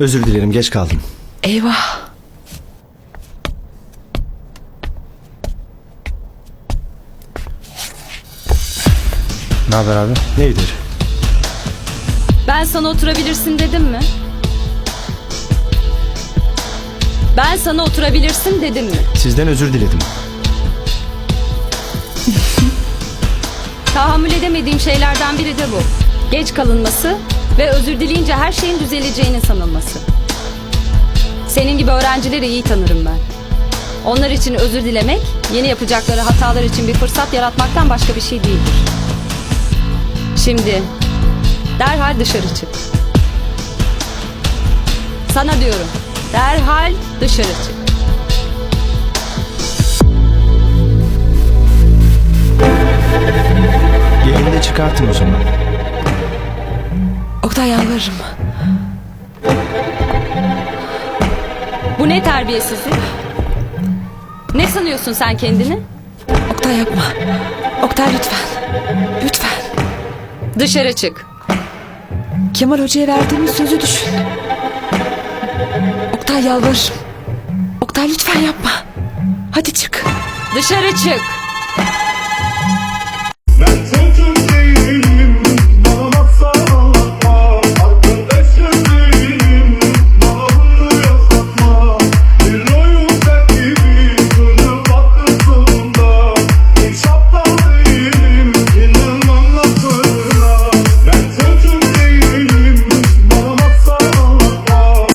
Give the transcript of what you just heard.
Özür dilerim geç kaldım. Eyvah. Ne haber abi? Neydir? Ben sana oturabilirsin dedim mi? Ben sana oturabilirsin dedim mi? Sizden özür diledim. Tahammül edemediğim şeylerden biri de bu. Geç kalınması ve özür dileyince her şeyin düzeleceğinin sanılması. Senin gibi öğrencileri iyi tanırım ben. Onlar için özür dilemek, yeni yapacakları hatalar için bir fırsat yaratmaktan başka bir şey değildir. Şimdi derhal dışarı çık. Sana diyorum, derhal dışarı çık. De çıkartın o zaman. Yalvarırım. Bu ne terbiyesizlik? Ne sanıyorsun sen kendini? Oktay yapma. Oktay lütfen. Lütfen. Dışarı çık. Kemal Hoca'ya verdiğimiz sözü düşün. Oktay yalvarırım. Oktay lütfen yapma. Hadi çık. Dışarı çık.